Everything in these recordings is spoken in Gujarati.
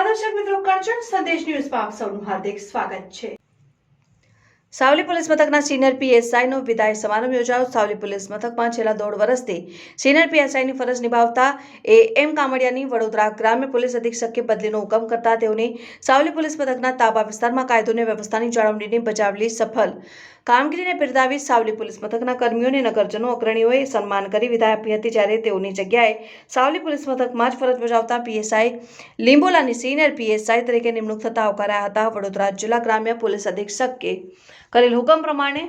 નમસ્કાર દર્શક મિત્રો કરજણ સંદેશ ન્યૂઝમાં આપ સૌનું હાર્દિક સ્વાગત છે. સાવલી પોલીસ મથકના સિનિયર પીએસઆઈનો વિદાય સમારંભ યોજાયો. સાવલી પોલીસ મથકમાં છેલ્લા દોઢ વર્ષથી સિનિયર પીએસઆઈની ફરજ નિભાવતા એ એમ કામડિયાની વડોદરા ગ્રામ્ય પોલીસ અધિક્ષકે બદલીનો હુકમ કરતા તેઓની સાવલી પોલીસ મથકના તાબા વિસ્તારમાં કાયદો અને વ્યવસ્થાની જાળવણીની બજાવેલી સફળ કામગીરીને બિરદાવી સાવલી પોલીસ મથકના કર્મીઓને નગરજનો અગ્રણીઓએ સન્માન કરી વિદાય આપી હતી જ્યારે તેઓની જગ્યાએ સાવલી પોલીસ મથકમાં જ ફરજ બજાવતા પીએસઆઈ લીંબોલાની સિનિયર પીએસઆઈ તરીકે નિમણૂક થતા આવકાર્યા હતા. વડોદરા જિલ્લા ગ્રામ્ય પોલીસ અધિક્ષકે કરેલ હુકમ પ્રમાણે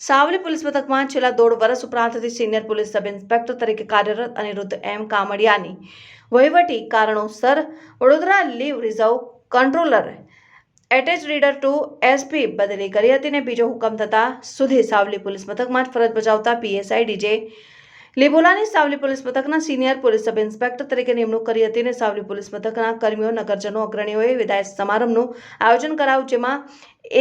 સાવલી પોલીસ મથકમાં છેલ્લા દોઢ વર્ષ ઉપરાંતથી સિનિયર પોલીસ સબ ઇન્સ્પેક્ટર તરીકે કાર્યરત અનિરુદ્ધ એમ કામડિયાની વહીવટી કારણોસર Vadodara leave reserve controller attach reader to SP બદલી કરી હતી ને બીજો હુકમ થતાં સુધી સાવલી પોલીસ મથકમાં જ ફરજ બજાવતા પીએસઆઈ ડીજે લીબોલાની સાવલી પોલીસ મથકના સિનિયર પોલીસ સબ ઇન્સ્પેક્ટર તરીકે નિમણૂક કરી હતી અને સાવલી પોલીસ મથકના કર્મીઓ, નગરજનો, અગ્રણીઓએ વિદાય સમારંભનું આયોજન કરાવ્યું, જેમાં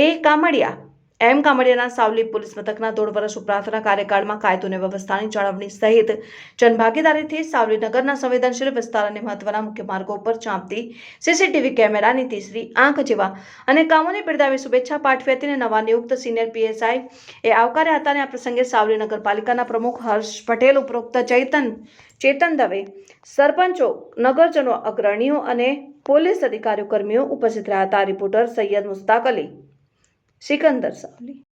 એ કામડિયા એમ કામડિયાના સાવલી પોલીસ મથકના દોઢ વર્ષ ઉપરાંતના કાર્યકાળમાં કાયદો અને વ્યવસ્થાની જાળવણી સહિત જનભાગીદારીથી સાવલી નગરના સંવેદનશીલ વિસ્તાર અને મહત્વના મુખ્ય માર્ગો પર ચાંપતી સીસીટીવી કેમેરાની તીસરી આંખ જેવા અને કામોને બિરદાવી શુભેચ્છા પાઠવી હતી અને નવા નિયુક્ત સિનિયર પીએસઆઈ એ આવકાર્યા હતા અને આ પ્રસંગે સાવલી નગરપાલિકાના પ્રમુખ હર્ષ પટેલ, ઉપરોક્ત ચૈતન, ચેતન દવે, સરપંચો, નગરજનો, અગ્રણીઓ અને પોલીસ અધિકારીઓ કર્મીઓ ઉપસ્થિત રહ્યા હતા. રિપોર્ટર સૈયદ મુસ્તાક અલી. સિકંદર સાવલી.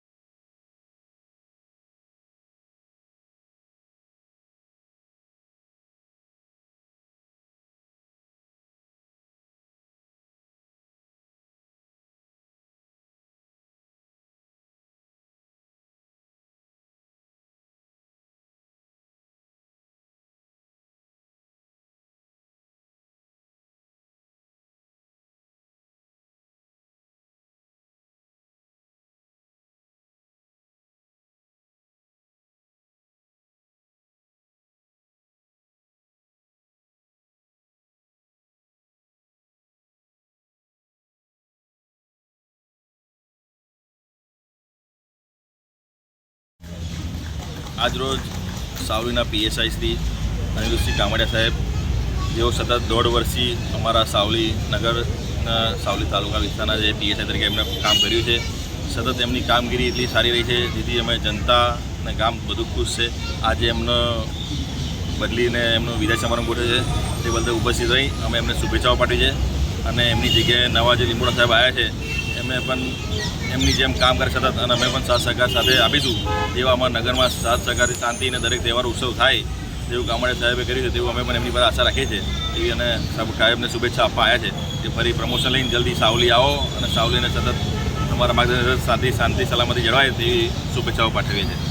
આજરોજ સાવલીના પીએસઆઈ શ્રી અનિરુદ્ધસિંહ કામડિયા સાહેબ, જેઓ સતત દોઢ વર્ષથી અમારા સાવલી નગર સાવલી તાલુકા વિસ્તારના જે પીએસઆઈ તરીકે એમને કામ કર્યું છે. સતત એમની કામગીરી એટલી સારી રહી છે, જેથી અમે જનતા અને ગામ બધું ખુશ છે. આજે એમનો બદલીને એમનો વિદાય સમારંભ ગોઠવ્યો છે. તે બદલ ઉપસ્થિત રહી, અમે એમને શુભેચ્છાઓ પાઠવી છે. અને એમની જગ્યાએ નવા જે લીંબોડા સાહેબ આવ્યા છે એમને પણ એમની જેમ કામ કરે સતત અને અમે પણ સાથ સહકાર સાથે આપીશું. તેવા અમારા નગરમાં સાથ સહકારથી શાંતિ અને દરેક તહેવાર ઉત્સવ થાય તેવું કામડે સાહેબે કર્યું છે, તેવું અમે પણ એમની પર આશા રાખીએ છીએ. એવી અને સાહેબને શુભેચ્છા આપવા આવ્યા છે કે ફરી પ્રમોશન લઈને જલ્દી સાવલી આવો અને સાવલીને સતત તમારા માર્ગદર્શન સાથે શાંતિ, સલામતી જળવાય તેવી શુભેચ્છાઓ પાઠવીએ છીએ.